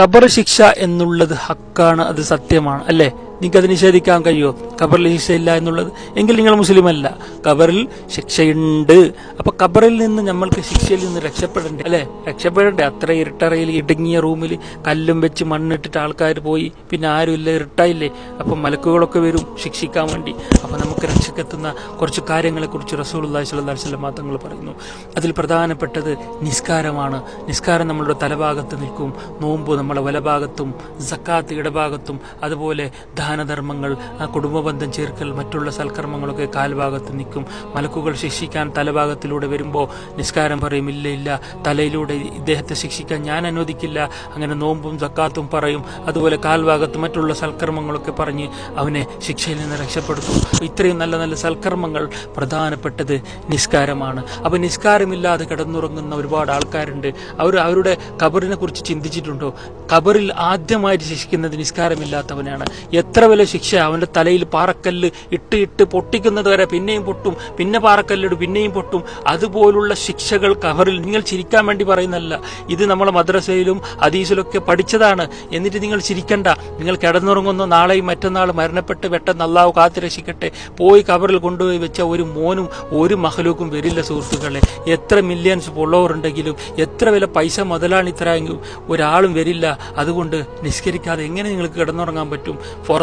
ഖബർ ശിക്ഷ എന്നുള്ളത് ഹക്കാണ് അത് സത്യമാണ് അല്ലേ? നിങ്ങൾക്ക് അത് നിഷേധിക്കാൻ കഴിയുമോ ഖബറിൽ ശിക്ഷയില്ല എന്നുള്ളത്. എങ്കിൽ നിങ്ങൾ മുസ്ലിം അല്ല ഖബറിൽ ശിക്ഷയുണ്ട്. അപ്പൊ ഖബറിൽ നിന്ന് നമ്മൾക്ക് ശിക്ഷയിൽ നിന്ന് രക്ഷപ്പെടണ്ടേ? അല്ലെ? രക്ഷപ്പെടണ്ടേ? അത്ര ഇരുട്ടറയിൽ ഇടുങ്ങിയ റൂമിൽ കല്ലും വെച്ച് മണ്ണിട്ടിട്ട് ആൾക്കാർ പോയി. പിന്നെ ആരുമില്ല ഇരുട്ടായില്ലേ? അപ്പം മലക്കുകളൊക്കെ വരും ശിക്ഷിക്കാൻ വേണ്ടി. അപ്പൊ നമുക്ക് രക്ഷക്കെത്തുന്ന കുറച്ച് കാര്യങ്ങളെ കുറിച്ച് അള്ളാഹി വസല്ലം തങ്ങൾ പറയുന്നു. അതിൽ പ്രധാനപ്പെട്ടത് നിസ്കാരമാണ്. നിസ്കാരം നമ്മളുടെ തലഭാഗത്ത് നിൽക്കും. നോമ്പ് നമ്മളെ വലഭാഗത്തും സക്കാത്ത് ഇടഭാഗത്തും അതുപോലെ ദാനധർമ്മങ്ങൾ കുടുംബബന്ധം ചേർക്കൽ മറ്റുള്ള സൽക്കർമ്മങ്ങളൊക്കെ കാൽഭാഗത്ത് നിൽക്കും. മലക്കുകൾ ശിക്ഷിക്കാൻ തലഭാഗത്തിലൂടെ വരുമ്പോൾ നിസ്കാരം പറയും ഇല്ല ഇല്ല തലയിലൂടെ ഇദ്ദേഹത്തെ ശിക്ഷിക്കാൻ ഞാൻ അനുവദിക്കില്ല. അങ്ങനെ നോമ്പും സക്കാത്തും പറയും. അതുപോലെ കാൽഭാഗത്ത് മറ്റുള്ള സൽക്കർമ്മങ്ങളൊക്കെ പറഞ്ഞ് അവനെ ശിക്ഷയിൽ നിന്ന് രക്ഷപ്പെടുത്തും. ഇത്രയും നല്ല നല്ല സൽക്കർമ്മങ്ങൾ പ്രധാനപ്പെട്ടത് നിസ്കാരമാണ്. അപ്പോൾ നിസ്കാരമില്ലാതെ കിടന്നുറങ്ങുന്ന ഒരുപാട് ആൾക്കാരുണ്ട്. അവർ അവരുടെ കബറിനെ കുറിച്ച് ചിന്തിച്ചിട്ടുണ്ടോ? കബറിൽ ആദ്യമായിട്ട് ശിക്ഷിക്കുന്നത് നിസ്കാരമില്ലാത്തവനാണ്. എത്ര വലിയ ശിക്ഷ അവന്റെ തലയിൽ പാറക്കല്ല് ഇട്ട് ഇട്ട് പൊട്ടിക്കുന്നത് വരെ പിന്നെയും പൊട്ടും പിന്നെ പാറക്കല്ലിട് പിന്നെയും പൊട്ടും. അതുപോലുള്ള ശിക്ഷകൾ കവറിൽ നിങ്ങൾ ചിരിക്കാൻ വേണ്ടി പറയുന്നല്ല ഇത് നമ്മൾ മദ്രസയിലും ഹദീസിലൊക്കെ പഠിച്ചതാണ്. എന്നിട്ട് നിങ്ങൾ ചിരിക്കണ്ട. നിങ്ങൾ കിടന്നുറങ്ങുന്നു നാളെയും മറ്റന്നാൾ മരണപ്പെട്ട് പെട്ടെന്ന് അള്ളാഹു കാത്തു രക്ഷിക്കട്ടെ പോയി കവറിൽ കൊണ്ടുപോയി വെച്ച ഒരു മോനും ഒരു മഹലൂക്കും വരില്ല സുഹൃത്തുക്കളെ. എത്ര മില്യൺസ് ഫോളോവർ ഉണ്ടെങ്കിലും എത്ര വില പൈസ മുതലാണിത്തരായെങ്കിലും ഒരാളും വരില്ല. അതുകൊണ്ട് നിസ്കരിക്കാതെ എങ്ങനെ നിങ്ങൾക്ക് കിടന്നുറങ്ങാൻ പറ്റും?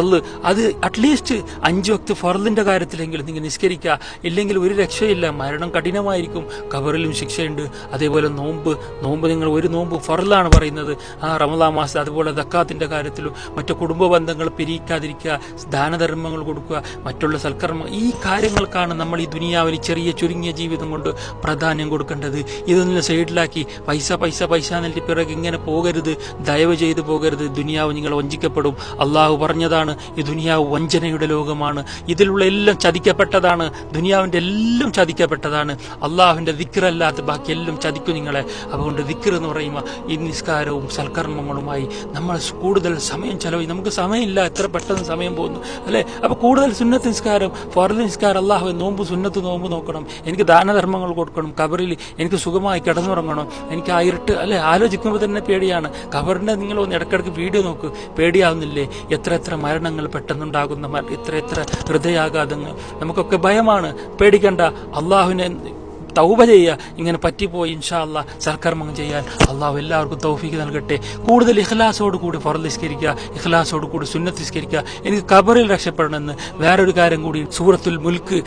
ഫൊറൽ അത് അറ്റ്ലീസ്റ്റ് അഞ്ച് വക്ത് ഫൊറലിന്റെ കാര്യത്തിലെങ്കിലും നിങ്ങൾ നിസ്കരിക്കുക. ഇല്ലെങ്കിൽ ഒരു രക്ഷയില്ല. മരണം കഠിനമായിരിക്കും. കബറിലും ശിക്ഷയുണ്ട്. അതേപോലെ നോമ്പ്. നോമ്പ് നിങ്ങൾ ഒരു നോമ്പ് ഫറലാണ് പറയുന്നത്. ആ റമദാ മാസം അതുപോലെ ദക്കാത്തിന്റെ കാര്യത്തിലും മറ്റു കുടുംബ ബന്ധങ്ങൾ പിരിയിക്കാതിരിക്കുക. ദാനധർമ്മങ്ങൾ കൊടുക്കുക. മറ്റുള്ള സൽക്കർമ്മ. ഈ കാര്യങ്ങൾക്കാണ് നമ്മൾ ഈ ദുനിയാവിൽ ചെറിയ ചുരുങ്ങിയ ജീവിതം കൊണ്ട് പ്രാധാന്യം കൊടുക്കേണ്ടത്. ഇതൊന്നും സൈഡിലാക്കി. പൈസ പൈസ പൈസ എന്നിട്ട് പിറകെ ഇങ്ങനെ പോകരുത്. ദയവ് ചെയ്ത് പോകരുത്. ദുനിയാവ് നിങ്ങൾ വഞ്ചിക്കപ്പെടും. അള്ളാഹു പറഞ്ഞതാണ് ഈ ദുനിയാവ് വഞ്ചനയുടെ ലോകമാണ്. ഇതിലുള്ള എല്ലാം ചതിക്കപ്പെട്ടതാണ്. ദുനിയാവിന്റെ എല്ലാം ചതിക്കപ്പെട്ടതാണ്. അള്ളാഹുവിന്റെ ദിക്കറല്ലാത്ത ബാക്കി എല്ലാം ചതിക്കും നിങ്ങളെ. അതുകൊണ്ട് ദിക്കർ എന്ന് പറയുമ്പോൾ ഈ നിസ്കാരവും സൽക്കർമ്മങ്ങളുമായി നമ്മൾ കൂടുതൽ സമയം ചെലവഴി നമുക്ക് സമയമില്ല. എത്ര പെട്ടെന്ന് സമയം പോകുന്നു. അല്ലേ? അപ്പോൾ കൂടുതൽ സുന്നത്ത് നിസ്കാരം ഫർദ് നിസ്കാരം അള്ളാഹു നോമ്പ് സുന്നത്ത് നോമ്പ് നോക്കണം. എനിക്ക് ദാനധർമ്മങ്ങൾ കൊടുക്കണം. കബറിൽ എനിക്ക് സുഖമായി കിടന്നുറങ്ങണം. എനിക്ക് ആ ഇരുട്ട് അല്ലെ? ആലോചിക്കുമ്പോൾ തന്നെ പേടിയാണ്. കബറിന്റെ നിങ്ങൾ ഒന്ന് ഇടയ്ക്കിടയ്ക്ക് വീഡിയോ നോക്ക്. പേടിയാവുന്നില്ലേ? എത്ര എത്ര മരണങ്ങൾ പെട്ടെന്നുണ്ടാകുന്ന ഇത്ര എത്ര ഹൃദയാഘാതങ്ങൾ. നമുക്കൊക്കെ ഭയമാണ്. പേടിക്കേണ്ട. അള്ളാഹുവിനെ തൗബ ചെയ്യുക. ഇങ്ങനെ പറ്റിപ്പോയി ഇൻഷാ അല്ലാ സൽക്കർമ്മം ചെയ്യാൻ അള്ളാഹു എല്ലാവർക്കും തൗഫീക്ക് നൽകട്ടെ. കൂടുതൽ ഇഖ്ലാസോട് കൂടി ഫറലിസ്കരിക്കുക ഇഖ്ലാസോട് കൂടി സുന്നത്തിസ്കരിക്കുക. എനിക്ക് കബറിൽ രക്ഷപ്പെടണമെന്ന് വേറൊരു കാര്യം കൂടി സൂറത്തുൽ മുൽക്ക്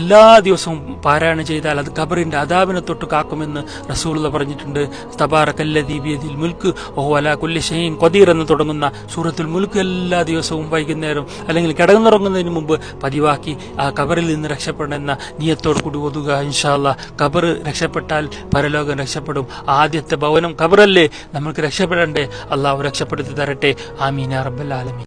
എല്ലാ ദിവസവും പാരായണം ചെയ്താൽ അത് കബറിന്റെ അതാബിനെ തൊട്ട് കാക്കുമെന്ന് റസൂലുള്ള പറഞ്ഞിട്ടുണ്ട്. തബാറക്കല്ലദീബിയതിൽ മുൽക്ക് ഓ അല കുല്ലി ഷെയ്ൻ കൊദീർ എന്ന് തുടങ്ങുന്ന സൂറത്തുൽ മുൽക്ക് എല്ലാ ദിവസവും വൈകുന്നേരം അല്ലെങ്കിൽ കിടന്നുറങ്ങുന്നതിന് മുമ്പ് പതിവാക്കി ആ കബറിൽ നിന്ന് രക്ഷപ്പെടണമെന്ന നിയത്തോട് കൂടി ഒതുക ഇൻഷാല്ല കബർ രക്ഷപ്പെട്ടാൽ പരലോകം രക്ഷപ്പെടും. ആദ്യത്തെ ഭവനം കബറല്ലേ? നമുക്ക് രക്ഷപ്പെടണ്ടേ? അള്ളാഹു രക്ഷപ്പെടുത്തി തരട്ടെ. ആമീൻ റബ്ബൽ ആലമീൻ.